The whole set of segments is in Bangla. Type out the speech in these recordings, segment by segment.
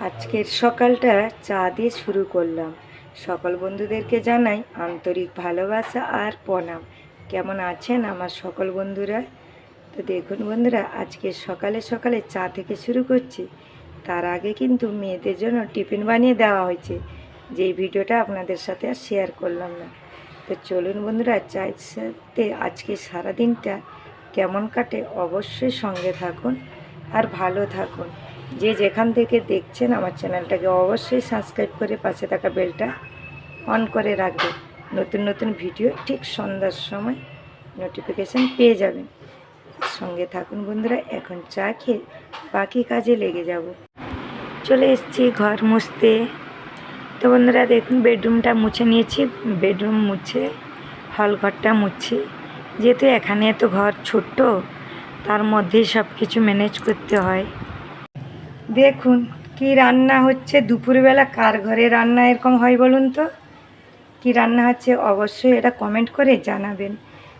আজকের সকালটা চা দিয়ে শুরু করলাম। সকল বন্ধুদেরকে জানাই আন্তরিক ভালোবাসা আর প্রণাম। কেমন আছেন আমার সকল বন্ধুরা? তো দেখুন বন্ধুরা, আজকে সকালে সকালে চা থেকে শুরু করছি। তার আগে কিন্তু মেয়েদের জন্য টিফিন বানিয়ে দেওয়া হয়েছে। যেই ভিডিওটা আপনাদের সাথে আর শেয়ার করলাম না। তো চলুন বন্ধুরা, চায়ের সাথে আজকে সারাদিনটা কেমন কাটে অবশ্যই সঙ্গে থাকুন আর ভালো থাকুন। যে যেখান থেকে দেখছেন আমার চ্যানেলটাকে অবশ্যই সাবস্ক্রাইব করে পাশে থাকা বেলটা অন করে রাখবেন। নতুন নতুন ভিডিও ঠিক সন্ধ্যার সময় নোটিফিকেশান পেয়ে যাবেন। সঙ্গে থাকুন বন্ধুরা, এখন চা খেয়ে বাকি কাজে লেগে যাব। চলে এসছি ঘর মুছতে। তো বন্ধুরা, দেখুন, বেডরুমটা মুছে নিয়েছি। বেডরুম মুছে হল ঘরটা মুছছি যেহেতু এখানে তো ঘর ছোট্ট, তার মধ্যেই সব কিছু ম্যানেজ করতে হয়। দেখুন, কি রান্না হচ্ছে? দুপুরবেলা কার ঘরে রান্না এরকম হয় বলুন তো? কি রান্না হচ্ছে? অবশ্যই এটা কমেন্ট করে জানাবেন।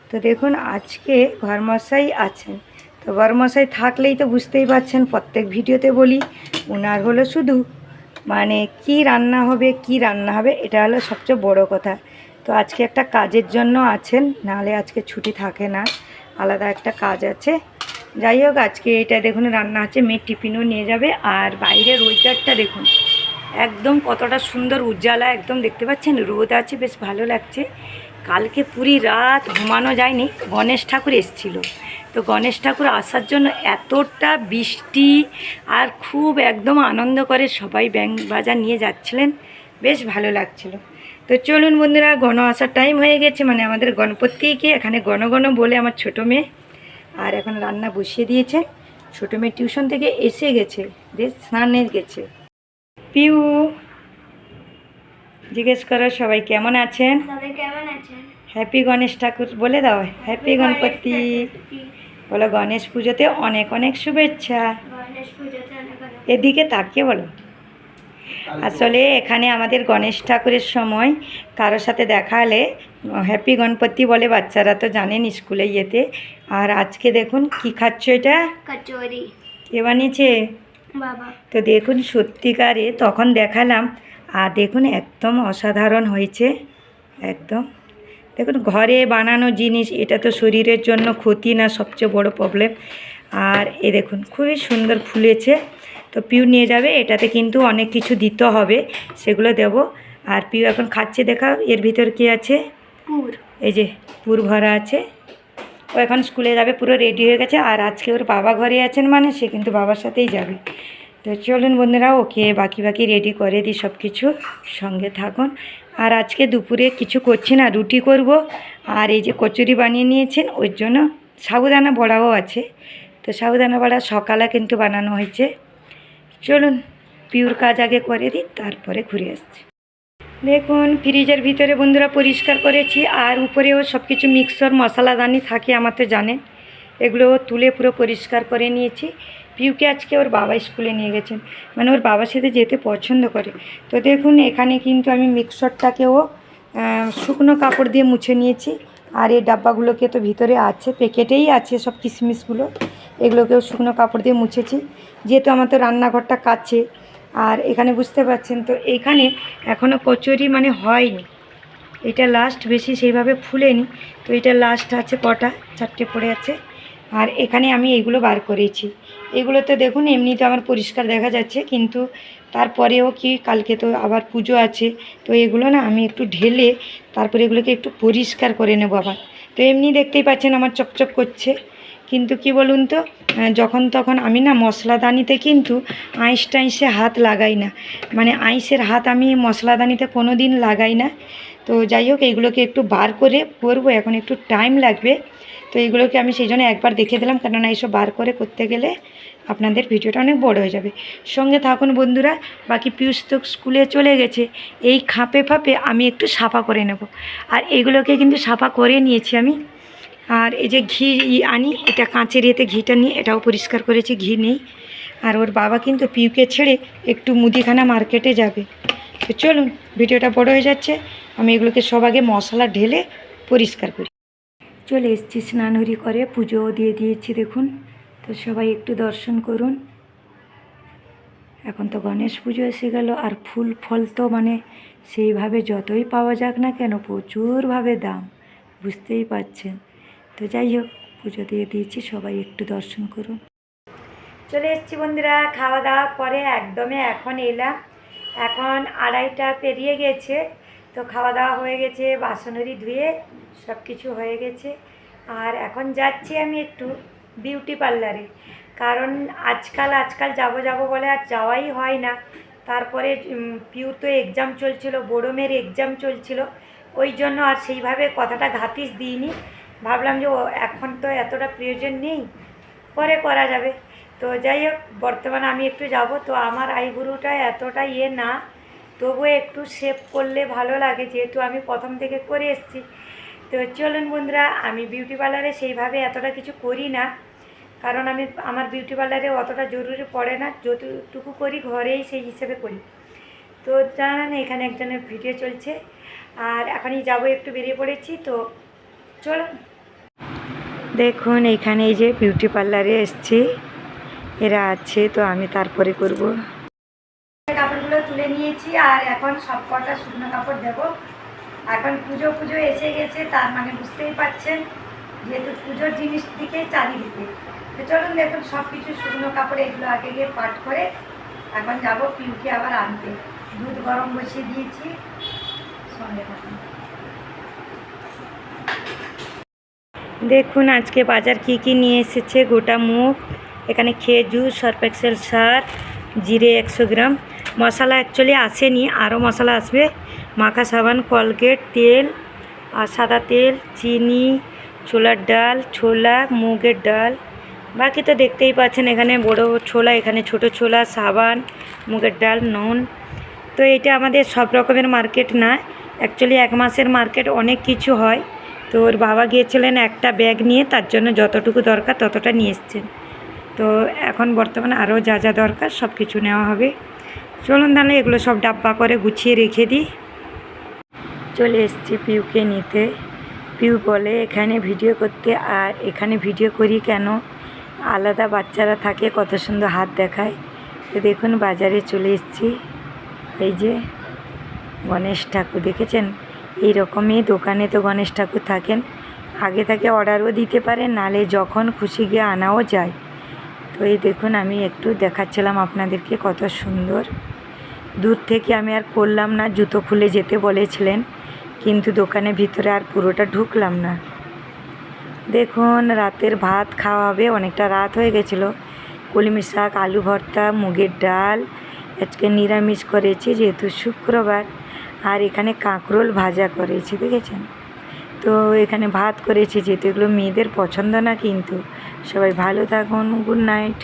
তো দেখুন, আজকে ঘরমশাই আছেন। তো ঘরমশাই থাকলেই তো বুঝতেই পারছেন, প্রত্যেক ভিডিওতে বলি ওনার হলো শুধু মানে কি রান্না হবে, কি রান্না হবে, এটা হলো সবচেয়ে বড় কথা। তো আজকে একটা কাজের জন্য আছেন, নাহলে আজকে ছুটি থাকে না। আলাদা একটা কাজ আছে। যাই হোক, আজকে এটা দেখুন, রান্না আছে মেয়ের টিফিনও নিয়ে যাবে। আর বাইরের ওয়েদারটা দেখুন, একদম কতটা সুন্দর উজ্জ্বলা, একদম দেখতে পাচ্ছেন? রোদ আছে, বেশ ভালো লাগছে। কালকে পুরি রাত ঘুমানো যায়নি, গণেশ ঠাকুর এসছিল। তো গণেশ ঠাকুর আসার জন্য এতটা বৃষ্টি আর খুব একদম আনন্দ করে সবাই ব্যাং বাজার নিয়ে যাচ্ছিলেন, বেশ ভালো লাগছিল। তো চলুন বন্ধুরা গণ আসার টাইম হয়ে গেছে। মানে আমাদের গণপতিকে এখানে গণ গণ বলে আমার ছোটো মেয়ে আর এখন রান্না বসিয়ে দিয়েছে। ছোটো মেয়ে টিউশন থেকে এসে গেছে বেশ স্নানে গেছে। পিউ জিজ্ঞেস করো সবাই কেমন আছেন? হ্যাপি গণেশ ঠাকুর বলে দাও। হ্যাপি গণপতি বলো গণেশ পুজোতে অনেক অনেক শুভেচ্ছা। এদিকে তাকিয়ে বলো। আসলে এখানে আমাদের গণেশ ঠাকুরের সময় কারোর সাথে দেখা হলে হ্যাপি গণপতি বলে বাচ্চারা তো জানেন স্কুলে ইয়েতে। আর আজকে দেখুন কি খাচ্ছ এটা? কচুরি। কে বানিয়েছে বাবা। তো দেখুন সত্যিকারে তখন দেখালাম আর দেখুন একদম অসাধারণ হয়েছে একদম। দেখুন ঘরে বানানো জিনিস এটা তো শরীরের জন্য ক্ষতি না সবচেয়ে বড় প্রবলেম আর এ দেখুন খুবই সুন্দর ফুলেছে। তো পিউ নিয়ে যাবে এটাতে কিন্তু অনেক কিছু দিতে হবে সেগুলো দেব। আর পিউ এখন খাচ্ছে দেখা এর ভিতর কি আছে? পুর। এই যে পুর ভরা আছে। ও এখন স্কুলে যাবে পুরো রেডি হয়ে গেছে আর আজকে ওর বাবা ঘরে আছেন মানে সে কিন্তু বাবার সাথেই যাবে। তো চলুন বন্ধুরা ওকে বাকি বাকি রেডি করে দিই সব কিছু সঙ্গে থাকুন। আর আজকে দুপুরে কিছু করছি না রুটি করব আর এই যে কচুরি বানিয়ে নিয়েছেন ওর জন্য সাবুদানা বড়াও আছে। তো সাবুদানা বড়া সকালে কিন্তু বানানো হয়েছে। চলুন, পিওর কাজ আগে করে দিই, তারপরে ঘুরে আসছি। দেখুন, ফ্রিজের ভিতরে বন্ধুরা পরিষ্কার করেছি, আর উপরেও সব কিছু মিক্সর মশলাদানি থাকে আমার তো জানেন এগুলো তুলে পুরো পরিষ্কার করে নিয়েছি। পিউকে আজকে ওর বাবা স্কুলে নিয়ে গেছেন। মানে ওর বাবার সাথে যেতে পছন্দ করে। তো দেখুন, এখানে কিন্তু আমি মিক্সরটাকেও শুকনো কাপড় দিয়ে মুছে নিয়েছি। আর এই ডাব্বাগুলোকে তো ভিতরে আছে, প্যাকেটেই আছে সব কিশমিশগুলো। এগুলোকেও শুকনো কাপড় দিয়ে মুছেছি। যেহেতু আমার তো রান্নাঘরটা কাছে, আর এখানে বুঝতে পারছেন তো, এখানে এখনও কচুরি মানে হয়নি। এটা লাস্ট বেশি সেইভাবে ফুলেনি, তো এটা লাস্ট আছে কটা, চারটে পড়ে আছে। আর এখানে আমি এইগুলো বার করেছি। এগুলোতে দেখুন, এমনিতে আমার পরিষ্কার দেখা যাচ্ছে, কিন্তু তারপরেও কি, কালকে তো আবার পুজো আছে, তো এগুলো না আমি একটু ঢেলে তারপরে এগুলোকে একটু পরিষ্কার করে নেব আবার। তো এমনি দেখতেই পাচ্ছেন আমার চকচক করছে, কিন্তু কি বলুন তো যখন তখন আমি না মশলাদানিতে কিন্তু আইস টাইসে হাত লাগাই না। মানে আইসের হাত আমি মশলাদানিতে কোনো দিন লাগাই না। তো যাই হোক, এইগুলোকে একটু বার করে করব, এখন একটু টাইম লাগবে। তো এইগুলোকে আমি সেই জন্য একবার দেখে দিলাম, কেননা এইসব বার করে করতে গেলে আপনাদের ভিডিওটা অনেক বড় হয়ে যাবে। সঙ্গে থাকুন বন্ধুরা, বাকি পিউষ তো স্কুলে চলে গেছে, এই খাপে ফাঁপে আমি একটু সাফা করে নেব। আর এগুলোকে কিন্তু সাফা করে নিয়েছি আমি। আর এই যে ঘি আনি, এটা কাঁচের ইয়েতে ঘিটা নিয়ে, এটাও পরিষ্কার করেছি, ঘি নেই। আর ওর বাবা কিন্তু পিউকে ছেড়ে একটু মুদিখানা মার্কেটে যাবে। তো চলুন, ভিডিওটা বড় হয়ে যাচ্ছে। আমি এগুলোকে সব আগে মশলা ঢেলে পরিষ্কার করি। চলে এসেছি স্নানহরি করে, পুজোও দিয়ে দিয়েছি, দেখুন। তো সবাই একটু দর্শন করুন। এখন তো গণেশ পুজো এসে গেল, আর ফুল, ফল তো মানে সেইভাবে যতই পাওয়া যাক না কেন, প্রচুরভাবে দাম, বুঝতেই পারছেন। তো যাই হোক, পুজো দিয়ে দিয়েছি, সবাই একটু দর্শন করুন। চলে এসেছি বন্ধুরা, খাওয়া দাওয়া পরে একদমই এখন এলাম। এখন আড়াইটা পেরিয়ে গেছে তো খাওয়া দাওয়া হয়ে গেছে, বাসনেরই ধুয়ে সব কিছু হয়ে গেছে। আর এখন যাচ্ছি আমি একটু বিউটি পার্লারে। কারণ আজকাল আজকাল যাব যাব বলে আর যাওয়াই হয় না। তারপরে পিউর তো এক্সাম চলছিল বোড়মের এক্সাম চলছিল। ওই জন্য আর সেইভাবে কথাটা ঘাতিস দিইনি। ভাবলাম যে এখন তো এতটা প্রয়োজন নেই, পরে করা যাবে। তো যাই হোক, বর্তমানে আমি একটু যাব। তো আমার আইবুড়োটা এতটা ইয়ে না তবুও একটু শেভ করলে ভালো লাগে, যেহেতু আমি প্রথম থেকে করে এসেছি। তো চলুন বন্ধুরা, আমি বিউটি পার্লারে সেইভাবে এতটা কিছু করি না, কারণ আমি আমার বিউটি পার্লারে অতটা জরুরি পড়ে না, যতটুকু করি ঘরেই সেই হিসেবে করি। তো জানেন, এখানে একজনের ভিডিও চলছে, আর এখনই যাব, একটু বেরিয়ে পড়েছি, তো চলুন। দেখুন, এখানে এই যে বিউটি পার্লারে এসছি, এরা আছে, তো আমি তারপরে করব। তুলে নিয়েছি আর এখন সব কটা শুকনো কাপড় দেবো। এখন পুজো পুজো এসে গেছে তার মানে বুঝতেই পারছেন, যেহেতু পুজোর জিনিস দিকে চারিদিকে। তো চলুন দেখুন সব কিছু শুকনো কাপড় এগুলো আগে গিয়ে পাট করে এখন যাব পিউকে আবার আনতে। দুধ গরম বসিয়ে দিয়েছি। সঙ্গে থাকুন। দেখুন, আজকে বাজার কি কি নিয়ে এসেছে, গোটা মুখ। এখানে খেজুর, সর্প এক্সেল সার, জিরে একশো গ্রাম। মশলা অ্যাকচুয়ালি আসেনি, আরও মশলা আসবে। মাখা সাবান, কলগেট, তেল, আর সাদা তেল, চিনি, ছোলার ডাল, ছোলা, মুগের ডাল। বাকি তো দেখতেই পাচ্ছেন এখানে বড় ছোলা, এখানে ছোট ছোলা, সাবান, মুগের ডাল, নুন। তো এটা আমাদের সব রকমের মার্কেট না। অ্যাকচুয়ালি এক মাসের মার্কেট অনেক কিছু হয়। তো ওর বাবা গিয়েছিলেন একটা ব্যাগ নিয়ে, তার জন্য যতটুকু দরকার ততটা নিয়ে এসছেন। তো এখন বর্তমানে আরও যা যা দরকার সব কিছু নেওয়া হবে। চলুন তাহলে এগুলো সব ডাব্বা করে গুছিয়ে রেখে দিই। চলে এসছি পিউকে নিতে। পিউ বলে, এখানে ভিডিও করতে, আর এখানে ভিডিও করি কেন? আলাদা বাচ্চারা থাকে, কত সুন্দর হাত দেখায়। তো দেখুন, বাজারে চলে এসছি। এই যে, গণেশ ঠাকুর, দেখেছেন? এই রকমই দোকানে তো গণেশ ঠাকুর থাকেন। আগে থেকে অর্ডারও দিতে পারেন, নালে যখন খুশি গিয়ে আনাও যায়। তো এই দেখুন, আমি একটু দেখাচ্ছিলাম আপনাদেরকে কত সুন্দর। দূর থেকে আমি আর করলাম না, জুতো খুলে যেতে বলেছিলেন, কিন্তু দোকানের ভিতরে আর পুরোটা ঢুকলাম না। দেখুন, রাতের ভাত খাওয়া হবে, অনেকটা রাত হয়ে গেছিল। কলমি শাক, আলু ভর্তা, মুগের ডাল, আজকে নিরামিষ করেছি, যেহেতু শুক্রবার। আর এখানে কাঁকরোল ভাজা করেছি, দেখেছেন? তো এখানে ভাত করেছি, যেহেতু এগুলো মেয়েদের পছন্দ না কিন্তু। সবাই ভালো থাকুন গুড নাইট